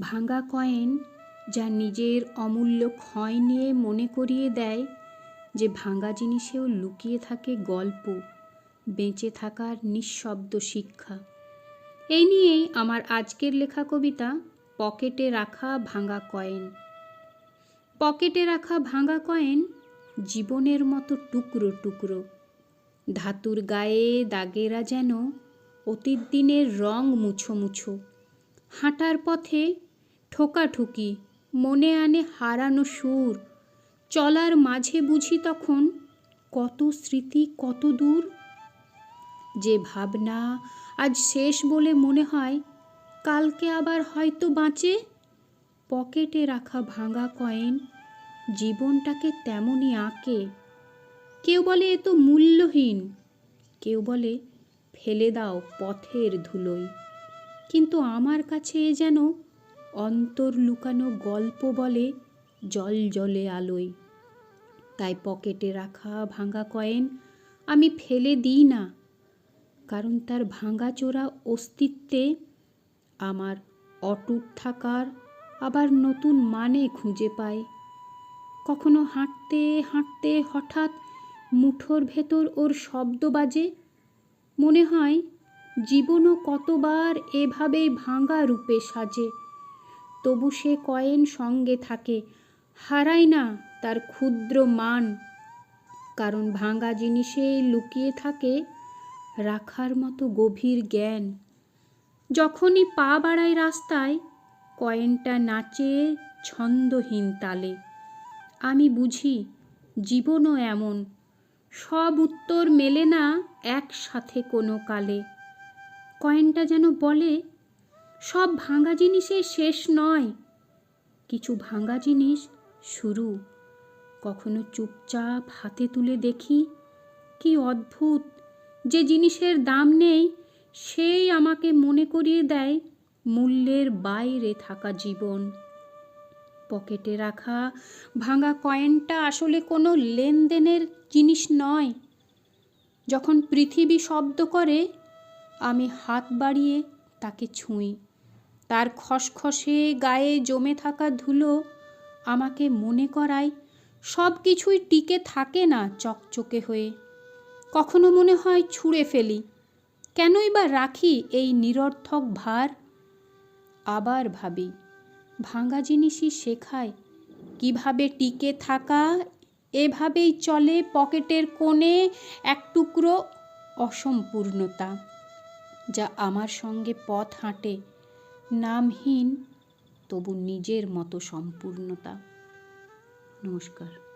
ভাঙা কয়েন যা নিজের অমূল্য ক্ষয় নিয়ে মনে করিয়ে দেয় যে ভাঙা জিনিসেও লুকিয়ে থাকে গল্প, বেঁচে থাকার নিঃশব্দ শিক্ষা। এই নিয়েই আমার আজকের লেখা কবিতা, পকেটে রাখা ভাঙা কয়েন। পকেটে রাখা ভাঙা কয়েন জীবনের মতো টুকরো টুকরো। ধাতুর গায়ে দাগেরা যেন অতীত দিনের রং মুছো মুছো। হাঁটার পথে ঠোকাঠুকি, মনে আনে হারানো সুর। চলার মাঝে বুঝি তখন কত স্মৃতি, কত দূর। যে ভাবনা আজ শেষ বলে মনে হয়, কালকে আবার হয়তো বাঁচে। পকেটে রাখা ভাঙা কয়েন জীবনটাকে তেমনই আঁকে। কেউ বলে এ তো মূল্যহীন, কেউ বলে ফেলে দাও পথের ধুলোয়। কিন্তু আমার কাছে এ যেন অন্তর লুকানো গল্প বলে জল জলে আলোয়। তাই পকেটে রাখা ভাঙা কয়েন আমি ফেলে দিই না, কারণ তার ভাঙাচোরা অস্তিত্বে আমার অটুট থাকার আবার নতুন মানে খুঁজে পায় কখনো হাঁটতে হাঁটতে হঠাৎ মুঠোর ভেতর ওর শব্দ বাজে, মনে হয় জীবনও কতবার এভাবেই ভাঙা রূপে সাজে। তবু সে কয়েন সঙ্গে থাকে, হারায় না তার ক্ষুদ্র মান। কারণ ভাঙা জিনিসে লুকিয়ে থাকে রাখার মতো গভীর জ্ঞান। যখনই পা বাড়ায় রাস্তায়, কয়েনটা নাচে ছন্দহীন তালে। আমি বুঝি জীবনও এমন, সব উত্তর মেলে না একসাথে কোনো কালে। কয়েনটা যেন বলে, সব ভাঙা জিনিসের শেষ নয়। কিছু ভাঙা জিনিস শুরু। কখনো চুপচাপ হাতে তুলে দেখি, কি অদ্ভুত, যে জিনিসের দাম নেই, সেই আমাকে মনে করিয়ে দেয় মূল্যের বাইরে থাকা জীবন। পকেটে রাখা ভাঙা কয়েনটা আসলে কোনো লেনদেনের জিনিস নয়। যখন পৃথিবী শব্দ করে আমি হাত বাড়িয়ে তাকে ছুঁই। তার খসখসে গায়ে জমে থাকা ধুলো আমাকে মনে করায় সব কিছুই টিকে থাকে না চকচকে হয়ে। কখনো মনে হয় ছুঁড়ে ফেলি। কেনই বা রাখি এই নিরর্থক ভার? আবার ভাবি, ভাঙা জিনিসই শেখায়। কীভাবে টিকে থাকা, এভাবেই চলে পকেটের কোণে এক টুকরো অসম্পূর্ণতা। যা আমার সঙ্গে পথ হাঁটে নামহীন তবু নিজের মতো সম্পূর্ণতা। নমস্কার।